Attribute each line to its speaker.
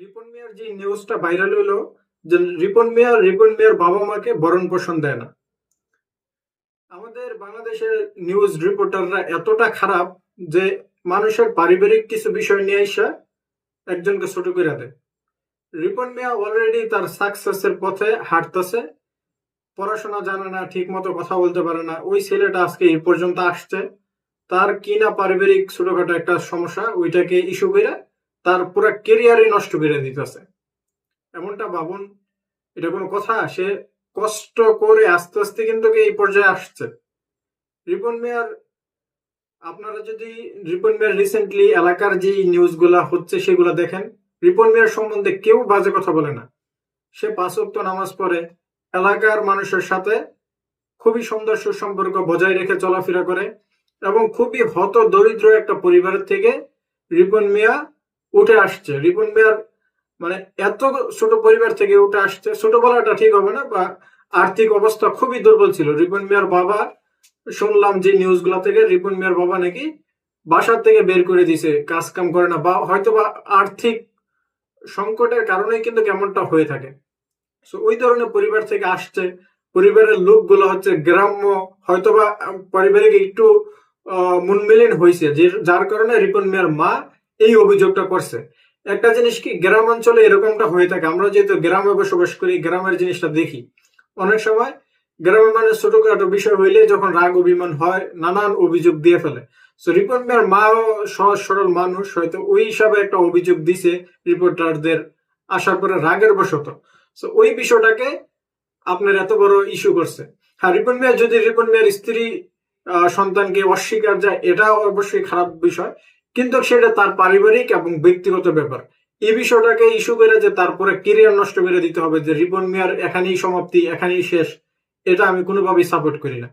Speaker 1: রিপন মিয়ার যে নিউজটা ভাইরাল হলো, যে রিপন মিয়া, রিপন মিয়ার বাবা মাকে ভরণ পোষণ দেয় না। আমাদের বাংলাদেশের নিউজ রিপোর্টাররা এতটা খারাপ যে মানুষের পারিবারিক কিছু বিষয় নিয়ে এসে একজনকে ছোট করে দেয়। রিপন মিয়া অলরেডি তার সাকসেসের পথে হাঁটতেছে, পড়াশোনা জানে না ঠিক মতো কথা বলতে পারে না। ওই ছেলেটা আজকে এই পর্যন্ত আসছে। তার কি না পারিবারিক ছোটখাটো একটা সমস্যা, ওইটাকে ইস্যু করে তার পুরো কেরিয়ারই নষ্ট করে দিতেছে। এমনটা ভাবুন, এটা কোনো কথা? সে কষ্ট করে আস্তে আস্তে কিন্তু এই পর্যায়ে আসছে। রিপন মিয়ার, আপনারা যদি রিপন মিয়ার রিসেন্টলি এলাকার যে নিউজগুলা হচ্ছে, সেগুলো দেখেন, রিপন মিয়ার সম্বন্ধে কেউ বাজে কথা বলে না। সে পাঁচক্ত নামাজ পড়ে, এলাকার মানুষের সাথে খুবই সুন্দর সুসম্পর্ক বজায় রেখে চলাফেরা করে এবং খুবই হত দরিদ্র একটা পরিবারের থেকে রিপন মিয়া উঠে আসছে। রিপন মিয়ার মানে এত ছোট পরিবার থেকে উঠে আসছে ছোট বলাটা ঠিক হবে না বা আর্থিক অবস্থা খুবই দুর্বল ছিল। রিপন মিয়ার বাবা শুনলাম যে নিউজগুলো থেকে রিপন মিয়ার বাবা নাকি বাসার থেকে বের করে দিছে কাজ কাম করে না বা হয়তো বা আর্থিক সংকটের কারণেই কিন্তু কেমনটা হয়ে থাকে। So, ওই ধরনের পরিবার থেকে আসছে। পরিবারের লোকগুলো হচ্ছে গ্রাম্য হয়তোবা পারিবারিক একটু মুনমিলিন হয়েছে যে যার কারণে রিপন মিয়ার মা এই অভিযোগটা করছে। একটা জিনিস কি, গ্রাম অঞ্চলে এরকমটা হয়ে থাকে। আমরা যেহেতু গ্রামে বসবাস করি, গ্রামের জিনিসটা দেখি। অনেক সময় গ্রামের মানুষ ছোটখাটো বিষয় হইলে যখন রাগ, অভিমান হয়, নানান অভিযোগ দিয়ে ফেলে। রিপন মিয়ার মা সহজ সরল মানুষ, হয়তো ওই হিসাবে একটা অভিযোগ দিছে রিপোর্টারদের আসার পরে রাগের বশত। তো ওই বিষয়টাকে আপনার এত বড় ইস্যু করছে। হ্যাঁ রিপন যদি রিপন মিয়ার স্ত্রী সন্তানকে অস্বীকার যায়, এটাও অবশ্যই খারাপ বিষয়। কিন্তু সেটা তার পারিবারিক এবং ব্যক্তিগত ব্যাপার। এই বিষয়টাকে ইস্যু করে যে তারপরে কেরিয়ার নষ্ট করে দিতে হবে যে রিপন মিয়ার এখানেই সমাপ্তি, এখানেই শেষ, এটা আমি কোনোভাবেই সাপোর্ট করি না।